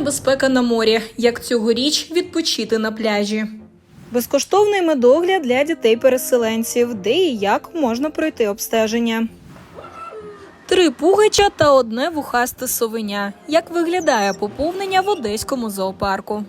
небезпека на морі. Як цьогоріч відпочити на пляжі. Безкоштовний медогляд для дітей-переселенців, де і як можна пройти обстеження. Три пугача та одне вухасте совеня. Як виглядає поповнення в одеському зоопарку?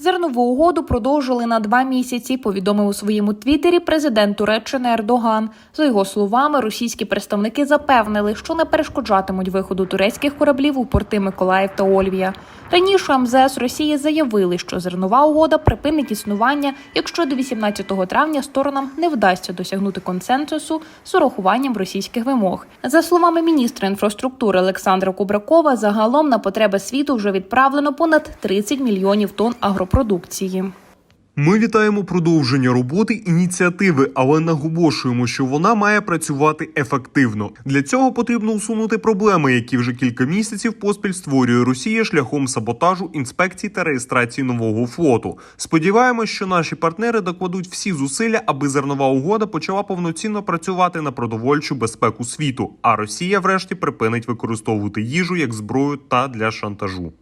Зернову угоду продовжили на два місяці. Повідомив у своєму твіттері президент Туреччини Ердоган. За його словами, російські представники запевнили, що не перешкоджатимуть виходу турецьких кораблів у порти Миколаїв та Ольвія. Раніше МЗС Росії заявили, що зернова угода припинить існування, якщо до 18 травня сторонам не вдасться досягнути консенсусу з урахуванням російських вимог. За словами міністра інфраструктури Олександра Кубракова, загалом на потреби світу вже відправлено понад 30 мільйонів тонн агропродукції. Ми вітаємо продовження роботи ініціативи, але наголошуємо, що вона має працювати ефективно. Для цього потрібно усунути проблеми, які вже кілька місяців поспіль створює Росія шляхом саботажу, інспекцій та реєстрації нового флоту. Сподіваємось, що наші партнери докладуть всі зусилля, аби зернова угода почала повноцінно працювати на продовольчу безпеку світу. А Росія, врешті, припинить використовувати їжу як зброю та для шантажу.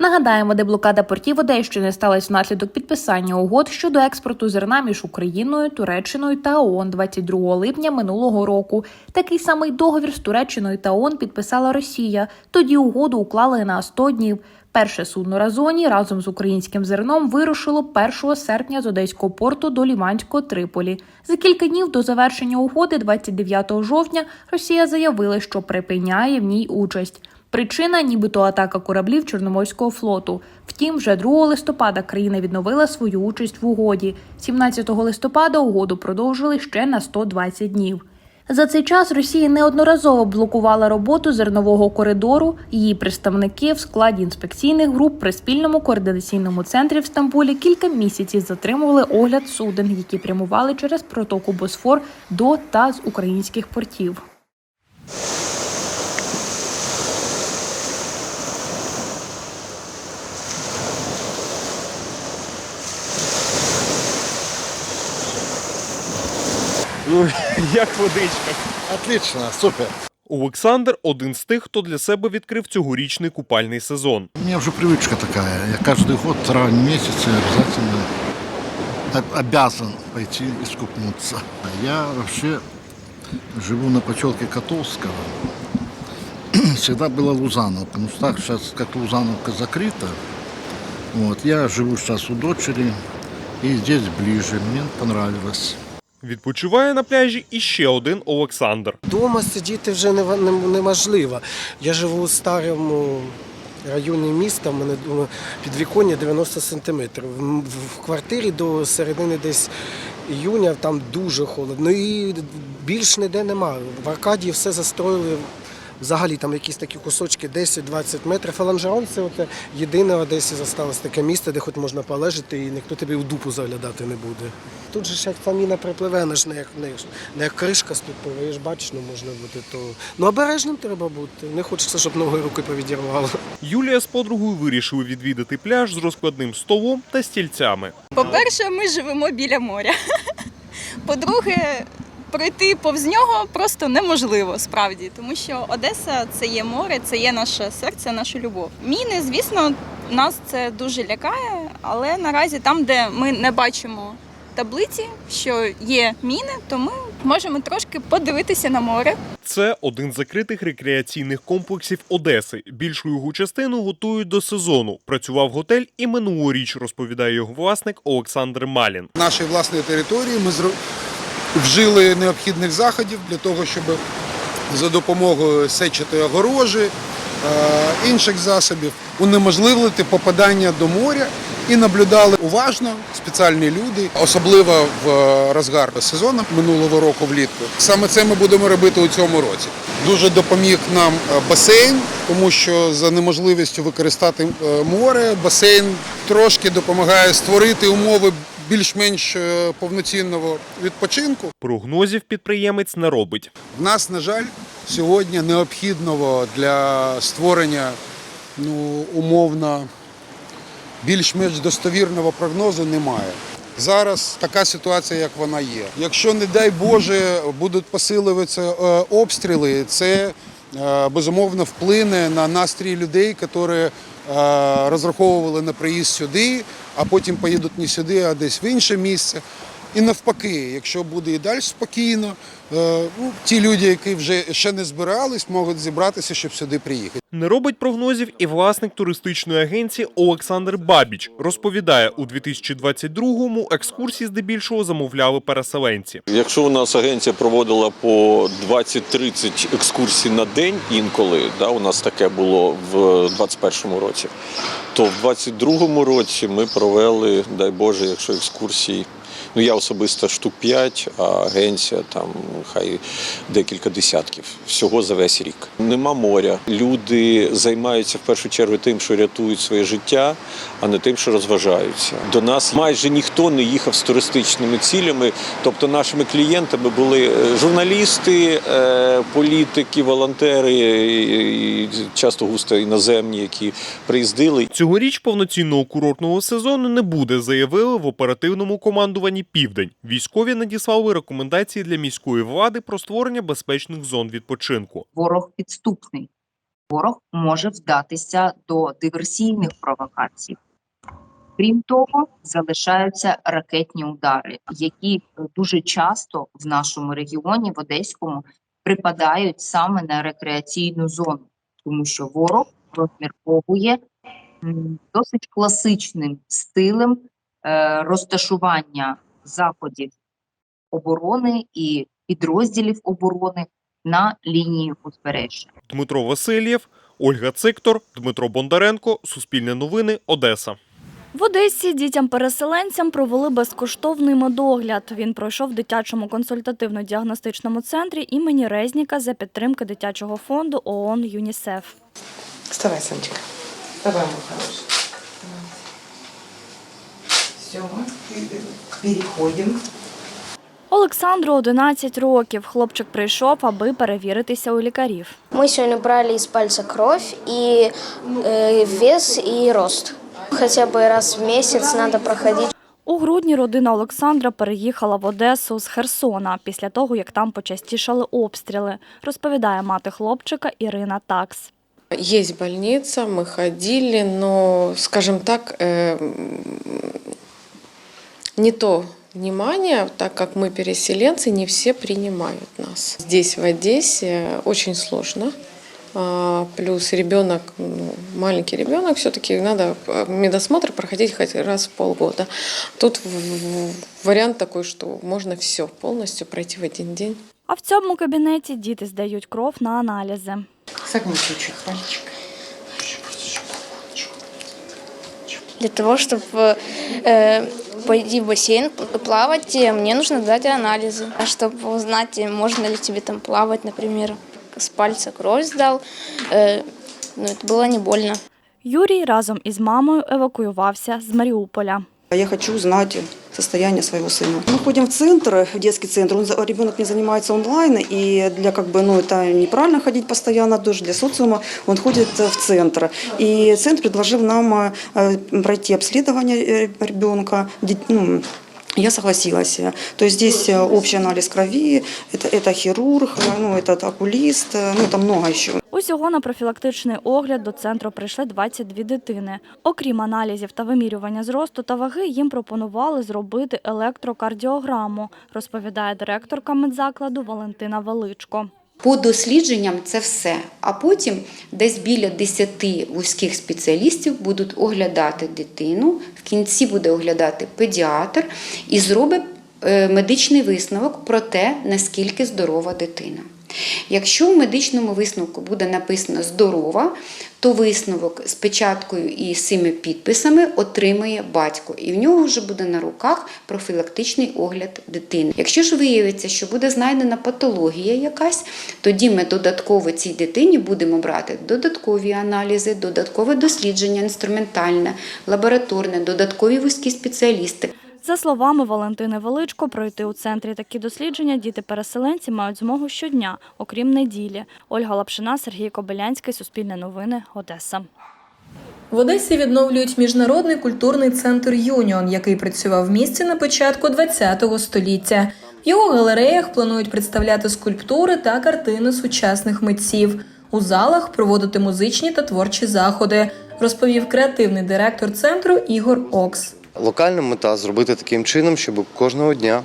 Нагадаємо, деблокада портів Одещини сталася внаслідок підписання угод щодо експорту зерна між Україною, Туреччиною та ООН 22 липня минулого року. Такий самий договір з Туреччиною та ООН підписала Росія. Тоді угоду уклали на 100 днів. Перше судно Разоні разом з українським зерном вирушило 1 серпня з одеського порту до Ліманського Триполі. За кілька днів до завершення угоди, 29 жовтня, Росія заявила, що припиняє в ній участь. Причина, нібито атака кораблів Чорноморського флоту. Втім, вже 2 листопада країна відновила свою участь в угоді. 17 листопада угоду продовжили ще на 120 днів. За цей час Росія неодноразово блокувала роботу зернового коридору. Її представники в складі інспекційних груп при спільному координаційному центрі в Стамбулі кілька місяців затримували огляд суден, які прямували через протоку Босфор до та з українських портів. Ну як водичка. Отлично, супер. Олександр один з тих, хто для себе відкрив цьогорічний купальний сезон. У меня уже привычка такая. Я каждый год в травне месяце обязательно о- обязан пойти искупнуться. А Я вообще живу на поселке Котовского. Всегда была Лузановка. Ну так сейчас как Лузановка закрыта. Вот, я живу сейчас у дочери и здесь ближе. Мне понравилось. Відпочиває на пляжі іще один Олександр. Дома сидіти вже неможливо. Я живу у старому районі міста, в мене підвіконня 90 сантиметрів. В квартирі до середини десь іюня там дуже холодно. І більш ніде немає. В Аркадії все застроїли. Взагалі там якісь такі кусочки 10-20 метрів. Фаланжерон це от єдине в Одесі залишилось таке місце, де хоч можна полежати і ніхто тобі у дупу заглядати не буде. Тут же ж як фаміна припливе, не ж не як, не, не як кришка ступила, ж бачиш, ну можна бути то. Ну обережним треба бути. Не хочеться, щоб ноги руки повідірвало. Юлія з подругою вирішили відвідати пляж з розкладним столом та стільцями. По-перше, ми живемо біля моря. По-друге, пройти повз нього просто неможливо справді, тому що Одеса це є море, це є наше серце, наша любов. Міни, звісно, нас це дуже лякає, але наразі там, де ми не бачимо таблиці, що є міни, то ми можемо трошки подивитися на море. Це один з закритих рекреаційних комплексів Одеси. Більшу його частину готують до сезону. Працював готель і минулоріч, розповідає його власник Олександр Малін. нашої власної території ми зро- вжили необхідних заходів для того, щоб за допомогою сетчатої огорожі, е, інших засобів унеможливити попадання до моря і наблюдали уважно спеціальні люди, особливо в е, розгар сезону минулого року влітку. Саме це ми будемо робити у цьому році. Дуже допоміг нам е, басейн, тому що за неможливістю використати море, басейн трошки допомагає створити умови більш-менш е, повноцінного відпочинку. Прогнозів підприємець не робить. В нас, на жаль, сьогодні необхідного для створення ну, умовно більш-менш достовірного прогнозу немає. Зараз така ситуація, як вона є. Якщо, не дай Боже, будуть посилюватися е, обстріли, це е, безумовно вплине на настрій людей, які розраховували на приїзд сюди, а потім поїдуть не сюди, а десь в інше місце. І навпаки, якщо буде і далі спокійно, е, ну, ті люди, які вже ще не збирались, можуть зібратися, щоб сюди приїхати. Не робить прогнозів і власник туристичної агенції Олександр Бабіч. Розповідає, у 2022-му екскурсії здебільшого замовляли переселенці. Якщо у нас агенція проводила по 20-30 екскурсій на день інколи, да, у нас таке було в 2021 році, то в 2022 році ми провели, дай Боже, якщо екскурсій. Ну, я особисто штук 5, а агенція там хай декілька десятків всього за весь рік. Нема моря. Люди займаються в першу чергу тим, що рятують своє життя, а не тим, що розважаються. До нас майже ніхто не їхав з туристичними цілями. Тобто нашими клієнтами були е, журналісти, е, політики, волонтери, і- часто густо іноземні, які приїздили. Цьогоріч повноцінного курортного сезону не буде, заявили в оперативному командуванні Південь. Військові надіслали рекомендації для міської влади про створення безпечних зон відпочинку. ворог підступний. Ворог може вдатися до диверсійних провокацій. Крім того, залишаються ракетні удари, які дуже часто в нашому регіоні, в Одеському, припадають саме на рекреаційну зону, тому що ворог розмірковує досить класичним стилем е, розташування заходів оборони і підрозділів оборони на лінії узбережжя. Дмитро Васильєв, Ольга Циктор, Дмитро Бондаренко, Суспільне новини, Одеса. В Одесі дітям-переселенцям провели безкоштовний медогляд. Він пройшов в дитячому консультативно-діагностичному центрі імені Резніка за підтримки дитячого фонду ООН ЮНІСЕФ. Вставай, Санечка. Давай, мой хороший. Все, переходим. Олександру 11 років. Хлопчик прийшов, аби перевіритися у лікарів. Мы сегодня брали из пальца кровь и э, вес и рост. Хотя бы раз в месяц надо проходить. У грудні родина Олександра переїхала в Одесу з Херсона після того, як там почастішали обстріли, розповідає мати хлопчика Ірина Такс. Есть больница, мы ходили, но, скажем так, э, не то внимание, так как мы переселенцы, не все принимают нас. Здесь, в Одессе, очень сложно. А, Плюс ребенок, ну, маленький ребенок, все-таки надо э, медосмотр проходить хоть раз в полгода. Тут в- в- вариант такой, что можно все полностью пройти в один день. А в цьому кабінеті діти здають кров на аналізи. Согни чуть-чуть пальчик. Для того, чтобы э, пойти в бассейн п- плавать, э, мне нужно дать анализы. А чтобы узнать, э, можно ли тебе там плавать, например, с пальца кровь сдал, э, ну, это было не больно. Юрій разом із мамою евакуювався з Маріуполя. Я хочу узнать состояние своего сына. Мы ходим в центр, в детский центр. Он, за- ребенок не занимается онлайн, и для как бы, ну, это неправильно ходить постоянно тоже для социума. Он ходит в центр. И центр предложил нам э, пройти обследование э, ребенка. Ди- ну, я согласилась. То есть здесь э, общий анализ крови, это, это хирург, э, ну, это окулист, э, ну, это много еще. Усього на профілактичний огляд до центру прийшли 22 дитини. Окрім аналізів та вимірювання зросту та ваги, їм пропонували зробити електрокардіограму, розповідає директорка медзакладу Валентина Величко. По дослідженням це все. А потім десь біля 10 вузьких спеціалістів будуть оглядати дитину. В кінці буде оглядати педіатр і зробить е, медичний висновок про те, наскільки здорова дитина. Якщо в медичному висновку буде написано здорова, то висновок з печаткою і з цими підписами отримає батько, і в нього вже буде на руках профілактичний огляд дитини. Якщо ж виявиться, що буде знайдена патологія якась, тоді ми додатково цій дитині будемо брати додаткові аналізи, додаткове дослідження, інструментальне, лабораторне, додаткові вузькі спеціалісти. За словами Валентини Величко, пройти у центрі такі дослідження діти-переселенці мають змогу щодня, окрім неділі. Ольга Лапшина, Сергій Кобилянський, Суспільне новини, Одеса. В Одесі відновлюють міжнародний культурний центр Юніон, який працював в місті на початку ХХ століття. В його галереях планують представляти скульптури та картини сучасних митців. У залах проводити музичні та творчі заходи. розповів креативний директор центру Ігор Окс. Локальна мета зробити таким чином, щоб кожного дня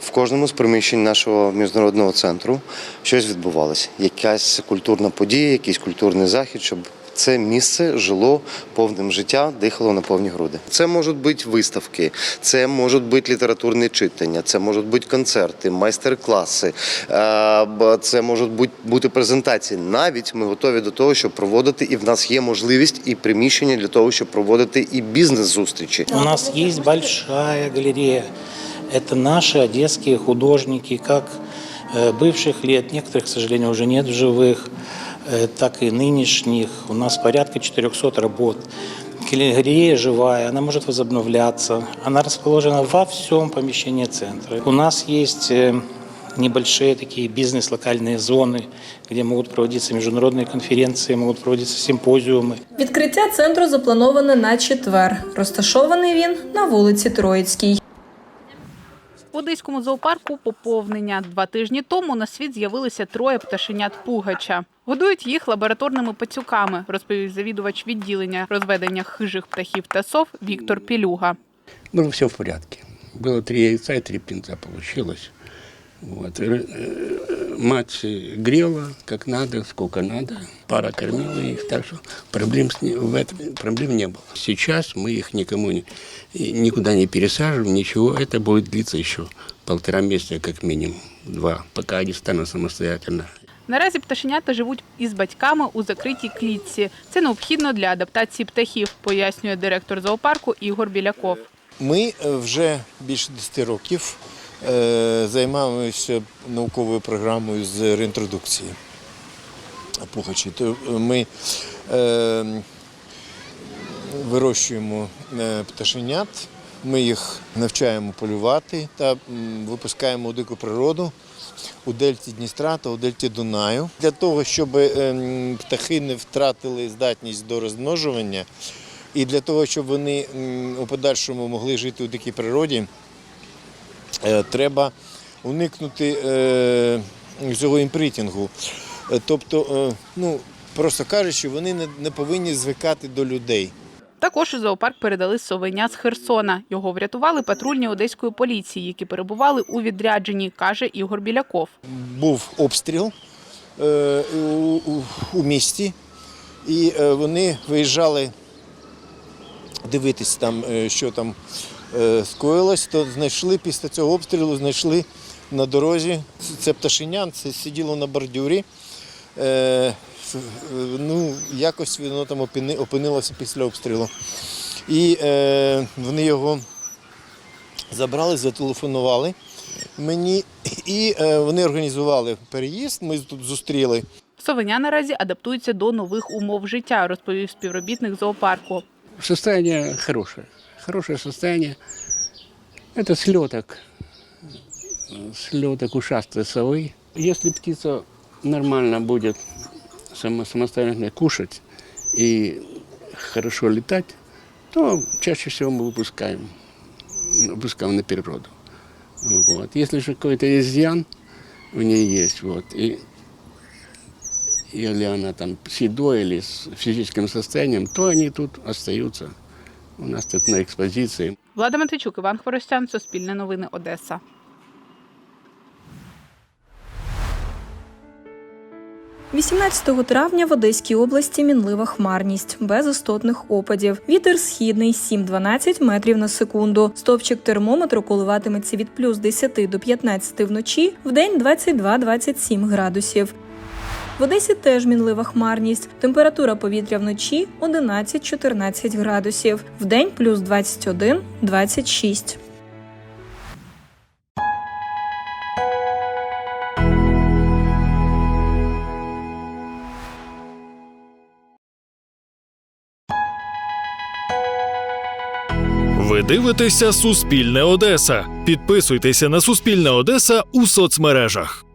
в кожному з приміщень нашого міжнародного центру щось відбувалося. Якась культурна подія, якийсь культурний захід, щоб це місце жило повним життя, дихало на повні груди. Це можуть бути виставки, це можуть бути літературні читання, це можуть бути концерти, майстер-класи, е, б- це можуть бути, бути презентації. Навіть ми готові до того, щоб проводити, і в нас є можливість і приміщення для того, щоб проводити і бізнес-зустрічі. У нас есть большая галерея. Это наши одесские художники, как э, бывших лет, некоторых, к сожалению, уже нет в живых, э, так и нынешних. У нас порядка 400 работ. Галерея живая, она может возобновляться. Она расположена во всем помещении центра. У нас есть э, небольшие такие бизнес-локальные зоны, где могут проводиться международные конференции, могут проводиться симпозиумы. Відкриття центру заплановане на четвер. Розташований він на вулиці Троїцькій. В Одеському зоопарку поповнення. Два тижні тому на світ з'явилися троє пташенят пугача. Годують їх лабораторними пацюками, розповів завідувач відділення розведення хижих птахів та сов Віктор Пілюга. Ну, все в порядку. Було три яйця і три пінця получилось. Вот. Р- э, Мать грела как надо, сколько надо. Пара кормила их, так что проблем, с ни- в этом, проблем не было. Сейчас мы их никому не, и никуда не пересаживаем, ничего. Это будет длиться еще полтора месяца как минимум, два, пока они станут самостоятельно. Наразі пташенята живуть із батьками у закритій клітці. Це необхідно для адаптації птахів, пояснює директор зоопарку Ігор Біляков. Ми е, вже більше 10 років е, займаємося науковою програмою з реінтродукції пухачі. Ми е, вирощуємо е, пташенят, ми їх навчаємо полювати та випускаємо у дику природу у дельті Дністра та у дельті Дунаю. Для того, щоб е, птахи не втратили здатність до розмножування, і для того, щоб вони у подальшому могли жити у дикій природі, е, треба уникнути е, цього імпритінгу. Е, Тобто, е, ну, просто кажучи, вони не, повинні звикати до людей. Також у зоопарк передали совеня з Херсона. Його врятували патрульні одеської поліції, які перебували у відрядженні, каже Ігор Біляков. Був обстріл е, у, місті, і е, вони виїжджали дивитись там, е, що там е, скоїлось, то знайшли після цього обстрілу, знайшли на дорозі. Це пташеня, це сиділо на бордюрі. Е, е, ну, якось воно там опинилося після обстрілу. І е, вони його забрали, зателефонували мені, і е, вони організували переїзд. Ми тут зустріли. Совеня наразі адаптується до нових умов життя, розповів співробітник зоопарку. Состояние хорошее. Хорошее состояние. Это слеток. Слеток ушастой совы. Если птица нормально будет само- самостоятельно кушать и хорошо летать, то чаще всего мы выпускаем, выпускаем на природу. Вот. Если же какой-то изъян у нее есть, вот, и или она там с едой или с физическим состоянием, то они тут остаются. У нас тут на экспозиции. Влада Матвійчук, Іван Хворостян, Суспільне новини, Одеса. – 18 травня в Одеській області мінлива хмарність, без істотних опадів. Вітер східний 7-12 метрів на секунду. Стовпчик термометру коливатиметься від плюс 10 до 15 вночі, в день 22-27 градусів. В Одесі теж мінлива хмарність. Температура повітря вночі 11-14 градусів, в день плюс 21-26. Ви дивитеся Суспільне Одеса. Підписуйтеся на Суспільне Одеса у соцмережах.